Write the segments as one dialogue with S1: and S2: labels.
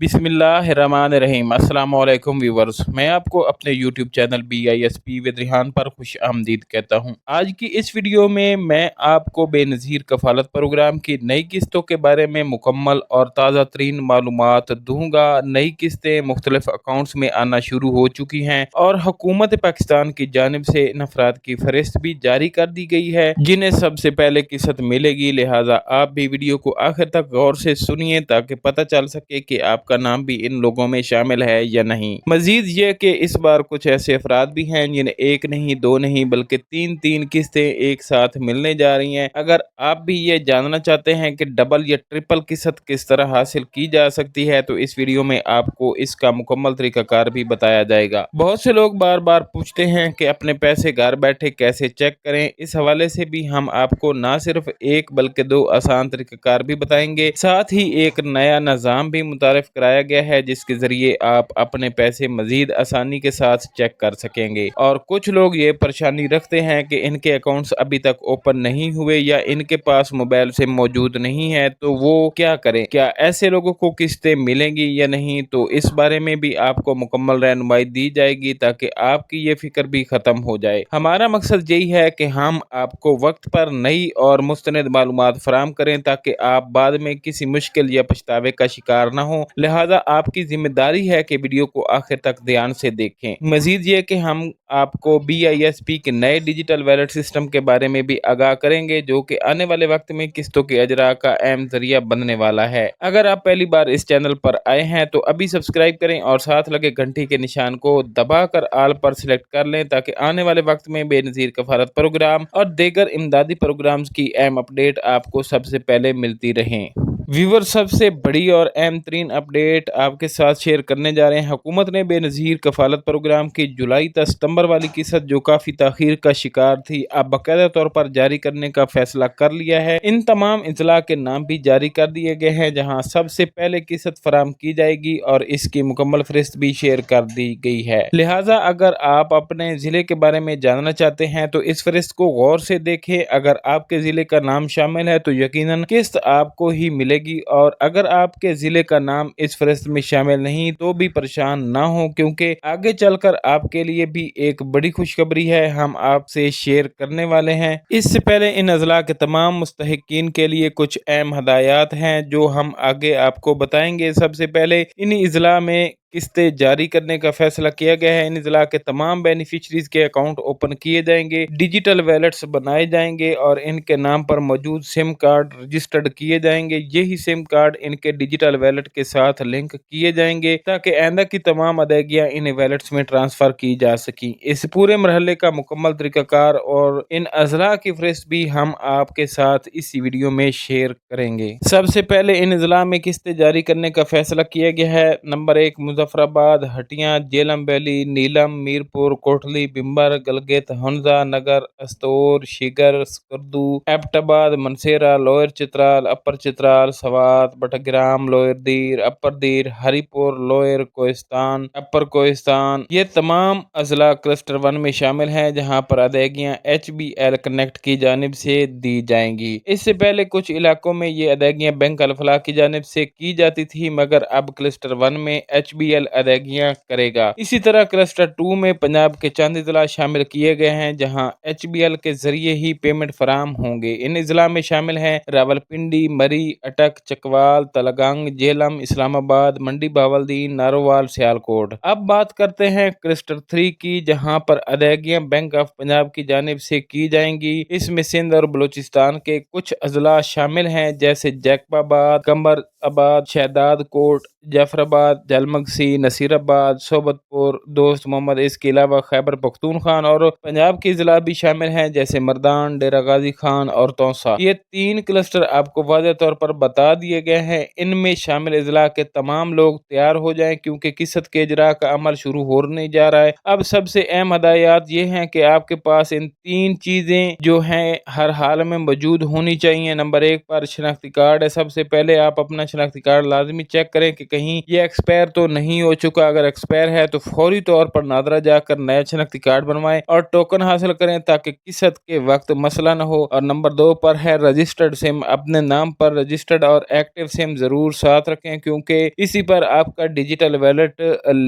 S1: بسم اللہ الرحمن الرحیم۔ السلام علیکم ویورز۔ میں آپ کو اپنے YouTube channel B I S P ودریحان پر خوش آمدید کہتا ہوں۔ آج کی اس ویڈیو میں میں آپ کو بے نظیر کفالت پروگرام کی نئی قسطوں کے بارے میں مکمل اور تازہ ترین معلومات دوں گا۔ نئی قسطیں مختلف اکاؤنٹس میں آنا شروع ہو چکی ہیں اور حکومت پاکستان کی جانب سے ان افراد کی فہرست بھی جاری کر دی گئی ہے۔ جنہیں سب سے پہلے قسط ملے گی، لہٰذا آپ بھی ویڈیو کو آخر تک غور سے سنیے تاکہ پتہ چل سکے کہ آپ کا نام بھی ان لوگوں میں شامل ہے یا نہیں؟ مزید یہ کہ اس بار کچھ ایسے افراد بھی ہیں جنہیں ایک نہیں، دو نہیں، بلکہ تین تین قسطیں ایک ساتھ ملنے جا رہی ہیں۔ اگر آپ بھی یہ جاننا چاہتے ہیں کہ ڈبل یا ٹرپل قسط کس طرح حاصل کی جا سکتی ہے، تو اس ویڈیو میں آپ کو اس کا مکمل طریقہ کار بھی بتایا جائے گا۔ بہت سے لوگ بار بار پوچھتے ہیں کہ اپنے پیسے گھر بیٹھے کیسے چیک کریں؟ اس حوالے سے بھی ہم آپ کو نہ صرف ایک بلکہ دو آسان طریقہ کار بھی بتائیں گے۔ ساتھ ہی ایک نیا نظام بھی متعارف کرایا گیا ہے، جس کے ذریعے آپ اپنے پیسے مزید آسانی کے ساتھ چیک کر سکیں گے۔ اور کچھ لوگ یہ پریشانی رکھتے ہیں کہ ان کے اکاؤنٹس ابھی تک اوپن نہیں ہوئے یا ان کے پاس موبائل سے موجود نہیں ہے، تو وہ کیا کریں؟ کیا ایسے لوگوں کو قسطیں ملیں گی یا نہیں؟ تو اس بارے میں بھی آپ کو مکمل رہنمائی دی جائے گی تاکہ آپ کی یہ فکر بھی ختم ہو جائے۔ ہمارا مقصد یہی ہے کہ ہم آپ کو وقت پر نئی اور مستند معلومات فراہم کریں تاکہ آپ بعد میں کسی مشکل یا پچھتاوے کا شکار نہ ہوں۔ لہذا آپ کی ذمہ داری ہے کہ ویڈیو کو آخر تک دھیان سے دیکھیں۔ مزید یہ کہ ہم آپ کو بی آئی ایس پی کے نئے ڈیجیٹل ویلٹ سسٹم کے بارے میں بھی آگاہ کریں گے، جو کہ آنے والے وقت میں قسطوں کے اجرا کا اہم ذریعہ بننے والا ہے۔ اگر آپ پہلی بار اس چینل پر آئے ہیں تو ابھی سبسکرائب کریں اور ساتھ لگے گھنٹی کے نشان کو دبا کر آل پر سلیکٹ کر لیں تاکہ آنے والے وقت میں بے نظیر کفارت پروگرام اور دیگر امدادی پروگرامز کی اہم اپڈیٹ آپ کو سب سے پہلے ملتی رہیں۔ ویور، سب سے بڑی اور اہم ترین اپڈیٹ آپ کے ساتھ شیئر کرنے جا رہے ہیں۔ حکومت نے بے نظیر کفالت پروگرام کی جولائی تا ستمبر والی قسط، جو کافی تاخیر کا شکار تھی، اب باقاعدہ طور پر جاری کرنے کا فیصلہ کر لیا ہے۔ ان تمام اضلاع کے نام بھی جاری کر دیے گئے ہیں، جہاں سب سے پہلے قسط فراہم کی جائے گی اور اس کی مکمل فہرست بھی شیئر کر دی گئی ہے۔ لہٰذا، اگر آپ اپنے ضلع کے بارے میں جاننا چاہتے ہیں، تو اس فہرست کو غور سے دیکھیں۔ اگر آپ کے ضلع کا نام شامل ہے، تو یقیناً قسط آپ کو ہی ملے گی اور اگر آپ کے ضلع کا نام اس فہرست میں شامل نہیں تو بھی پریشان نہ ہو کیونکہ آگے چل کر آپ کے لیے بھی ایک بڑی خوشخبری ہے ہم آپ سے شیئر کرنے والے ہیں۔ اس سے پہلے ان اضلاع کے تمام مستحقین کے لیے کچھ اہم ہدایات ہیں جو ہم آگے آپ کو بتائیں گے۔ سب سے پہلے ان اضلاع میں قسطیں جاری کرنے کا فیصلہ کیا گیا ہے؟ ان اضلاع کے تمام بینیفیشریز کے اکاؤنٹ اوپن کیے جائیں گے ڈیجیٹل ویلٹس بنائے جائیں گے اور ان کے نام پر موجود سم کارڈ رجسٹرڈ کیے جائیں گے۔ یہی سم کارڈ ان کے ڈیجیٹل ویلٹ کے ساتھ لنک کیے جائیں گے تاکہ آئندہ کی تمام ادائیگیاں ان ویلٹس میں ٹرانسفر کی جا سکیں۔ اس پورے مرحلے کا مکمل طریقہ کار اور ان اضلاع کی فہرست بھی ہم آپ کے ساتھ اس ویڈیو میں شیئر کریں گے۔ سب سے پہلے ان اضلاع میں قسطیں جاری کرنے کا فیصلہ کیا گیا ہے؟ نمبر ایک Muzaffarabad Hattian Jhelum valley Neelum Mirpur Kotli Bhimber Gilgit Hunza Nagar Astore Shigar Skardu Abbottabad Mansehra lower Chitral upper Chitral Swat Battagram lower Dir upper Dir Haripur lower Kohistan اپر کوہستان یہ تمام اضلاع کلسٹر ون میں شامل ہیں جہاں پر ادائیگیاں H B L connect کی جانب سے دی جائیں گی اس سے پہلے کچھ علاقوں میں یہ ادائیگیاں بینک الفلاح کی جانب سے کی جاتی تھی مگر اب کلسٹر ون میں ایچ بی ایل ادائیگیاں کرے گا۔ اسی طرح کلسٹر ٹو میں پنجاب کے چند اضلاع شامل کیے گئے ہیں، جہاں ایچ بی ایل کے ذریعے ہی پیمنٹ فراہم ہوں گے۔ ان اضلاع میں شامل ہیں راول پنڈی مری، اٹک، چکوال تلگنگ جیلم، اسلام آباد، منڈی، باولدین نارووال سیالکوٹ۔ اب بات کرتے ہیں کلسٹر تھری کی، جہاں پر ادائیگیاں بینک آف پنجاب کی جانب سے کی جائیں گی۔ اس میں سندھ اور بلوچستان کے کچھ اضلاع شامل ہیں، جیسے جیکب آباد کمبر آباد، شہداد کوٹ، جعفر آباد جلمگسی نصیر آباد صوبت پور، دوست محمد، اس کے علاوہ خیبر پختونخوان اور پنجاب کے ضلع بھی شامل ہیں، جیسے مردان، ڈیرہ غازی خان اور توسا یہ تین کلسٹر آپ کو واضح طور پر بتا دیے گئے ہیں۔ ان میں شامل اضلاع کے تمام لوگ تیار ہو جائیں کیونکہ قسط کے اجرا کا عمل شروع ہونے جا رہا ہے۔ اب سب سے اہم ہدایات یہ ہیں کہ آپ کے پاس ان تین چیزیں جو ہیں ہر حال میں موجود ہونی چاہیے۔ نمبر ایک پر شناختی کارڈ ہے۔ سب سے پہلے آپ اپنا شناختی کارڈ لازمی چیک کریں کہ کہیں یہ ایکسپائر تو نہیں نہیں ہو چکا، اگر ایکسپائر ہے تو فوری طور پر نادرہ جا کر نیا شناختی کارڈ بنوائیں اور ٹوکن حاصل کریں تاکہ قسط کے وقت مسئلہ نہ ہو۔ اور نمبر دو پر ہے رجسٹرڈ سم اپنے نام پر رجسٹرڈ اور ایکٹیو سم ضرور ساتھ رکھیں کیونکہ اسی پر آپ کا ڈیجیٹل ویلٹ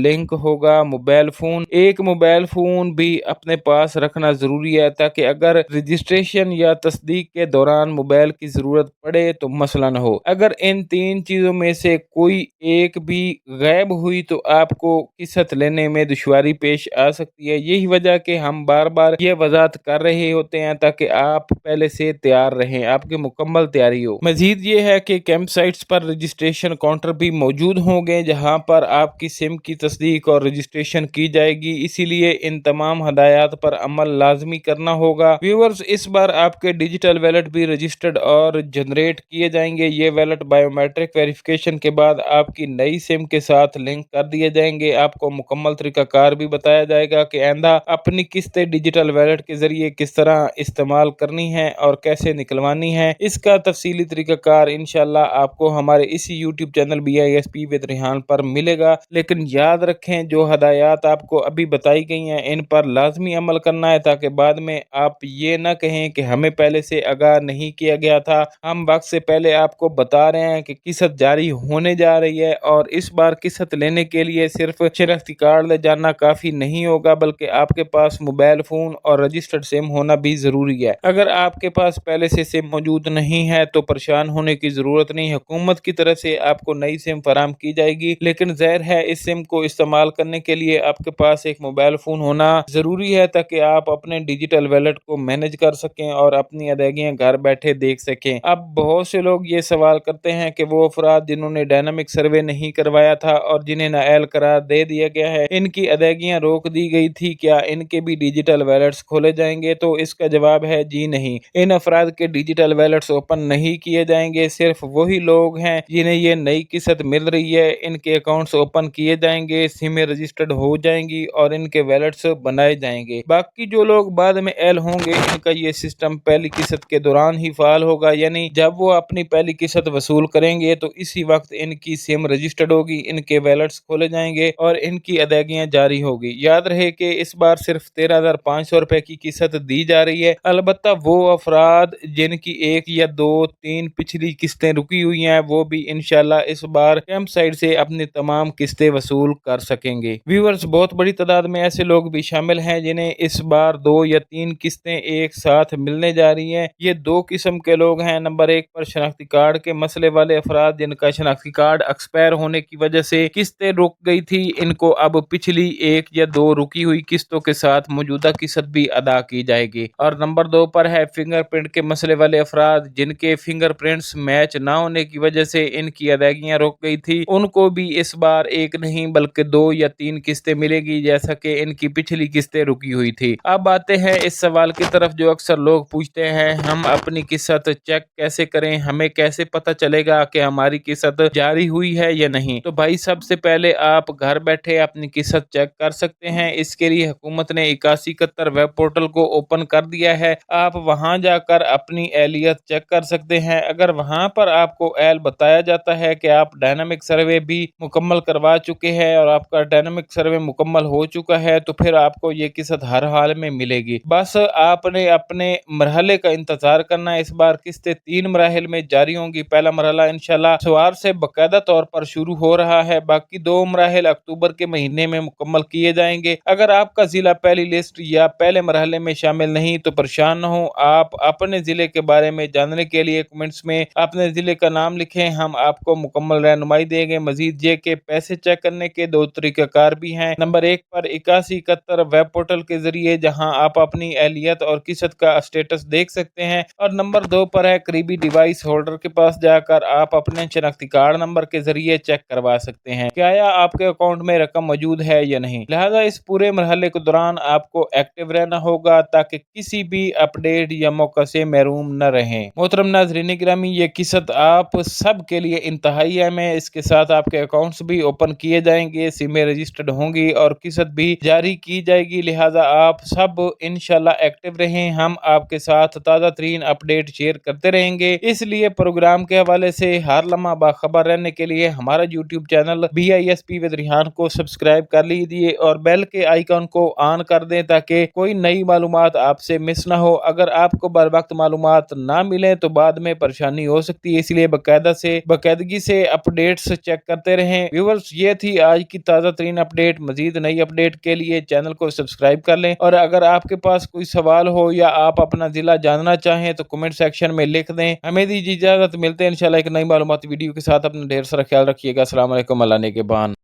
S1: لنک ہوگا موبائل فون ایک موبائل فون بھی اپنے پاس رکھنا ضروری ہے تاکہ اگر رجسٹریشن یا تصدیق کے دوران موبائل کی ضرورت پڑے تو مسئلہ نہ ہو۔ اگر ان تین چیزوں میں سے کوئی ایک بھی غائب ہوئی تو آپ کو قسط لینے میں دشواری پیش آ سکتی ہے؟ یہی وجہ کہ ہم بار بار یہ وضاحت کر رہے ہوتے ہیں تاکہ آپ پہلے سے تیار رہیں، آپ کے مکمل تیاری ہو۔ مزید یہ ہے کہ کیمپ سائٹس پر رجسٹریشن کاؤنٹر بھی موجود ہوں گے، جہاں پر آپ کی سم کی تصدیق اور رجسٹریشن کی جائے گی۔ اسی لیے ان تمام ہدایات پر عمل لازمی کرنا ہوگا۔ ویورز، اس بار آپ کے ڈیجیٹل ویلٹ بھی رجسٹرڈ اور جنریٹ کیے جائیں گے۔ یہ ویلٹ بائیو میٹرک ویریفیکیشن کے بعد آپ کی نئی سم کے ساتھ لنک کر دیے جائیں گے۔ آپ کو مکمل طریقہ کار بھی بتایا جائے گا کہ آئندہ اپنی قسطیں ڈیجیٹل ویلٹ کے ذریعے کس طرح استعمال کرنی ہے اور کیسے نکلوانی ہے اس کا تفصیلی طریقہ کار انشاءاللہ آپ کو ہمارے اسی YouTube channel B I S P with Rehan پر ملے گا۔ لیکن یاد رکھیں، جو ہدایات آپ کو ابھی بتائی گئی ہیں، ان پر لازمی عمل کرنا ہے تاکہ بعد میں آپ یہ نہ کہیں کہ ہمیں پہلے سے آگاہ نہیں کیا گیا تھا۔ ہم وقت سے پہلے آپ کو بتا رہے ہیں کہ قسط جاری ہونے جا رہی ہے اور اس بار قسط لینے لینے کے لیے صرف شناختی کارڈ لے جانا کافی نہیں ہوگا، بلکہ آپ کے پاس موبائل فون اور رجسٹرڈ سم ہونا بھی ضروری ہے۔ اگر آپ کے پاس پہلے سے سم موجود نہیں ہے تو پریشان ہونے کی ضرورت نہیں۔ حکومت کی طرف سے آپ کو نئی سم فراہم کی جائے گی، لیکن ظاہر ہے اس سم کو استعمال کرنے کے لیے آپ کے پاس ایک موبائل فون ہونا ضروری ہے تاکہ آپ اپنے ڈیجیٹل ویلٹ کو مینج کر سکیں اور اپنی ادائیگیاں گھر بیٹھے دیکھ سکیں۔ اب بہت سے لوگ یہ سوال کرتے ہیں کہ وہ افراد جنہوں نے ڈائنامک سروے نہیں کروایا تھا اور جنہیں نائل قرار دے دیا گیا ہے۔ ان کی ادائیگیاں روک دی گئی تھی۔ کیا ان کے بھی ڈیجیٹل ویلٹس کھولے جائیں گے؟ تو اس کا جواب ہے جی نہیں۔ ان افراد کے ڈیجیٹل ویلٹس اوپن نہیں کیے جائیں گے، صرف وہی لوگ ہیں جنہیں یہ نئی قسط مل رہی ہے۔ ان کے اکاؤنٹس اوپن کیے جائیں گے سمیں رجسٹرڈ ہو جائیں گی اور ان کے ویلٹس بنائے جائیں گے۔ باقی جو لوگ بعد میں ایل ہوں گے، ان کا یہ سسٹم پہلی قسط کے دوران ہی فعال ہوگا۔ یعنی جب وہ اپنی پہلی قسط وصول کریں گے، تو اسی وقت ان کی سم رجسٹرڈ ہوگی، ان کے ویلٹ ویلٹس کھولے جائیں گے اور ان کی ادائیگیاں جاری ہوگی۔ یاد رہے کہ اس بار صرف تیرہ ہزار پانچ سو روپے کی قسط دی جا رہی ہے۔ البتہ وہ افراد جن کی ایک یا دو، تین پچھلی قسطیں رکی ہوئی ہیں، وہ بھی انشاءاللہ اس بار کیمپ سائٹ سے اپنی تمام قسطیں وصول کر سکیں گے۔ ویورز، بہت بڑی تعداد میں ایسے لوگ بھی شامل ہیں جنہیں اس بار دو یا تین قسطیں ایک ساتھ ملنے جا رہی ہیں۔ یہ دو قسم کے لوگ ہیں۔ نمبر ایک پر شناختی کارڈ کے مسئلے والے افراد، جن کا شناختی کارڈ ایکسپائر ہونے کی وجہ سے قسطیں رک گئی تھی، ان کو اب پچھلی ایک یا دو رکی ہوئی قسطوں کے ساتھ موجودہ قسط بھی ادا کی جائے گی۔ اور نمبر دو پر ہے فنگر پرنٹ کے مسئلے والے افراد، جن کے فنگر پرنٹس میچ نہ ہونے کی وجہ سے ان کی ادائیگیاں رک گئی تھی۔ ان کو بھی اس بار ایک نہیں، بلکہ دو یا تین قسطیں ملے گی، جیسا کہ ان کی پچھلی قسطیں رکی ہوئی تھی۔ اب آتے ہیں اس سوال کی طرف، جو اکثر لوگ پوچھتے ہیں، ہم اپنی قسط چیک کیسے کریں؟ ہمیں کیسے پتہ چلے گا کہ ہماری قسط جاری ہوئی ہے یا نہیں؟ تو بھائی، سب سے پہلے آپ گھر بیٹھے اپنی قسط چیک کر سکتے ہیں۔ اس کے لیے حکومت نے اکاسی اکہتر ویب پورٹل کو اوپن کر دیا ہے۔ آپ وہاں جا کر اپنی اہلیت چیک کر سکتے ہیں۔ اگر وہاں پر آپ کو ایل بتایا جاتا ہے کہ آپ ڈائنامک سروے بھی مکمل کروا چکے ہیں اور آپ کا ڈائنامک سروے مکمل ہو چکا ہے، تو پھر آپ کو یہ قسط ہر حال میں ملے گی۔ بس آپ نے اپنے مرحلے کا انتظار کرنا۔ اس بار قسطیں تین مراحل میں جاری ہوں گی۔ پہلا مرحلہ انشاءاللہ سوار سے باقاعدہ طور پر شروع ہو رہا ہے۔ باقی دو مراحل اکتوبر کے مہینے میں مکمل کیے جائیں گے۔ اگر آپ کا ضلع پہلی لسٹ یا پہلے مرحلے میں شامل نہیں تو پریشان نہ ہو آپ اپنے ضلع کے بارے میں جاننے کے لیے کمنٹس میں اپنے ضلع کا نام لکھیں۔ ہم آپ کو مکمل رہنمائی دیں گے۔ مزید یہ کہ پیسے چیک کرنے کے دو طریقہ کار بھی ہیں۔ نمبر ایک پر اکاسی اکہتر ویب پورٹل کے ذریعے جہاں آپ اپنی اہلیت اور قسط کا اسٹیٹس دیکھ سکتے ہیں۔ اور نمبر دو پر ہے قریبی ڈیوائس ہولڈر کے پاس جا کر آپ اپنے شناختی کارڈ نمبر کے ذریعے چیک کروا سکتے ہیں۔ کیا آپ کے اکاؤنٹ میں رقم موجود ہے یا نہیں؟ لہذا اس پورے مرحلے کے دوران آپ کو ایکٹیو رہنا ہوگا تاکہ کسی بھی اپڈیٹ یا موقع سے محروم نہ رہیں۔ محترم ناظرین گرامی، یہ قسط آپ سب کے لیے انتہائی اہم ہے۔ اس کے ساتھ آپ کے اکاؤنٹس بھی اوپن کیے جائیں گے سمیں رجسٹرڈ ہوں گی اور قسط بھی جاری کی جائے گی۔ لہٰذا آپ سب انشاءاللہ ایکٹیو رہیں۔ ہم آپ کے ساتھ تازہ ترین اپڈیٹ شیئر کرتے رہیں گے۔ اس لیے پروگرام کے حوالے سے ہر لمحہ باخبر رہنے کے لیے ہمارا YouTube channel B B I S P with Rehan کو سبسکرائب کر لیجیے اور بیل کے آئیکن کو آن کر دیں تاکہ کوئی نئی معلومات آپ سے مس نہ ہو۔ اگر آپ کو بر وقت معلومات نہ ملیں تو بعد میں پریشانی ہو سکتی ہے، اس لیے باقاعدہ سے، باقاعدگی سے اپڈیٹس چیک کرتے رہیں۔ ویورز یہ تھی آج کی تازہ ترین اپڈیٹ مزید نئی اپڈیٹ کے لیے چینل کو سبسکرائب کر لیں۔ اور اگر آپ کے پاس کوئی سوال ہو یا آپ اپنا ضلع جاننا چاہیں تو کمنٹ سیکشن میں لکھ دیں۔ ہمیں دیجیے اجازت۔ ملتے ہیں انشاءاللہ ایک نئی معلومات ویڈیو کے ساتھ۔ اپنا ڈھیر سارا خیال رکھیے گا۔ السلام علیکم۔ اللہ نے کے بان